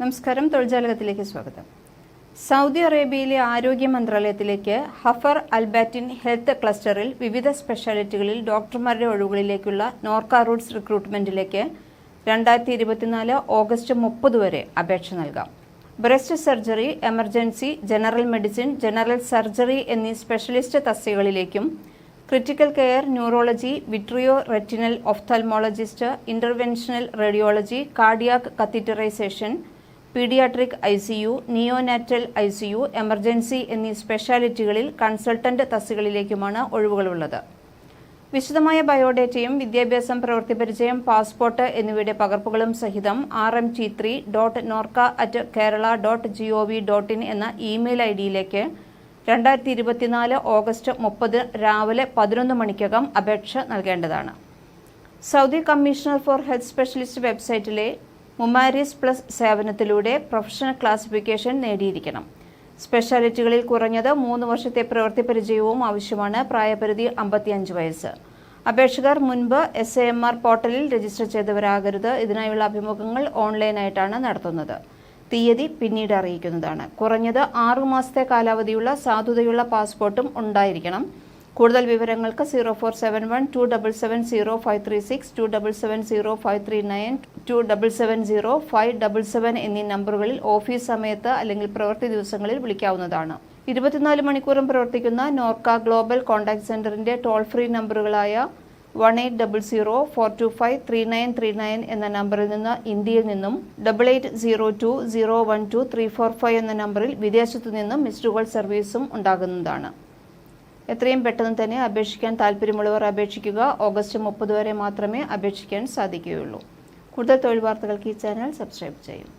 നമസ്കാരം തൊഴിൽജാലകത്തിലേക്ക് സ്വാഗതം. സൗദി അറേബ്യയിലെ ആരോഗ്യ മന്ത്രാലയത്തിലേക്ക് ഹഫർ അൽബാറ്റിൻ ഹെൽത്ത് ക്ലസ്റ്ററിൽ വിവിധ സ്പെഷ്യാലിറ്റികളിൽ ഡോക്ടർമാരുടെ ഒഴിവുകളിലേക്കുള്ള നോർക്ക റൂട്ട്സ് റിക്രൂട്ട്മെന്റിലേക്ക് രണ്ടായിരത്തി ഇരുപത്തിനാല് ഓഗസ്റ്റ് മുപ്പത് വരെ അപേക്ഷ നൽകാം. Breast surgery emergency general medicine general surgery എന്നീ specialist തസ്തികകളിലേക്കും critical care neurology vitreo retinal ophthalmologist interventional radiology cardiac catheterization paediatric I C U neonatal I C U emergency എന്നീ സ്പെഷ്യാലിറ്റികളിൽ കൺസൾട്ടന്റ് തസ്തികളിലേക്കുമാണ് ഒഴിവുകളുള്ളത്. വിശദമായ ബയോഡേറ്റയും വിദ്യാഭ്യാസം പ്രവൃത്തി പരിചയം പാസ്പോർട്ട് എന്നിവയുടെ പകർപ്പുകളും സഹിതം R M T three dot Norka at Kerala dot G O V dot in എന്ന ഇമെയിൽ ഐ ഡിയിലേക്ക് രണ്ടായിരത്തി ഇരുപത്തിനാല് ഓഗസ്റ്റ് മുപ്പത് രാവിലെ പതിനൊന്ന് മണിക്കകം അപേക്ഷ നൽകേണ്ടതാണ്. Saudi commissioner for health specialist വെബ്സൈറ്റിലെ Mumaris plus സേവനത്തിലൂടെ പ്രൊഫഷണൽ ക്ലാസിഫിക്കേഷൻ നേടിയിരിക്കണം. സ്പെഷ്യാലിറ്റികളിൽ കുറഞ്ഞത് മൂന്ന് വർഷത്തെ പ്രവൃത്തി പരിചയവും ആവശ്യമാണ് പ്രായപരിധി അമ്പത്തിയഞ്ച് വയസ്സ്. അപേക്ഷകർ മുൻപ് എസ് എ എം ആർ പോർട്ടലിൽ രജിസ്റ്റർ ചെയ്തവരാകരുത്. ഇതിനായുള്ള അഭിമുഖങ്ങൾ ഓൺലൈനായിട്ടാണ് നടത്തുന്നത്. തീയതി പിന്നീട് അറിയിക്കുന്നതാണ്. കുറഞ്ഞത് ആറു മാസത്തെ കാലാവധിയുള്ള സാധുതയുള്ള പാസ്പോർട്ടും ഉണ്ടായിരിക്കണം. കൂടുതൽ വിവരങ്ങൾക്ക് zero four seven one two double seven zero five three six two double seven zero five three nine two double seven zero five double seven എന്നീ നമ്പറുകളിൽ ഓഫീസ് സമയത്ത് അല്ലെങ്കിൽ പ്രവൃത്തി ദിവസങ്ങളിൽ വിളിക്കാവുന്നതാണ്. ഇരുപത്തിനാല് മണിക്കൂറും പ്രവർത്തിക്കുന്ന നോർക്ക ഗ്ലോബൽ കോൺടാക്ട് സെന്ററിന്റെ toll free നമ്പറുകളായ one eight double zero four two five three nine three nine എന്ന നമ്പറിൽ നിന്ന് ഇന്ത്യയിൽ നിന്നും double eight zero two zero one two three four five എന്ന നമ്പറിൽ വിദേശത്തു നിന്നും മിസ്ഡ് കോൾ സർവീസും ഉണ്ടാകുന്നതാണ്. എത്രയും പെട്ടെന്ന് തന്നെ അപേക്ഷിക്കാൻ താല്പര്യമുള്ളവർ അപേക്ഷിക്കുക. ഓഗസ്റ്റ് മുപ്പത് വരെ മാത്രമേ അപേക്ഷിക്കാൻ സാധിക്കുകയുള്ളൂ. കൂടുതൽ തൊഴിൽ വാർത്തകൾക്ക് ഈ ചാനൽ സബ്സ്ക്രൈബ് ചെയ്യും.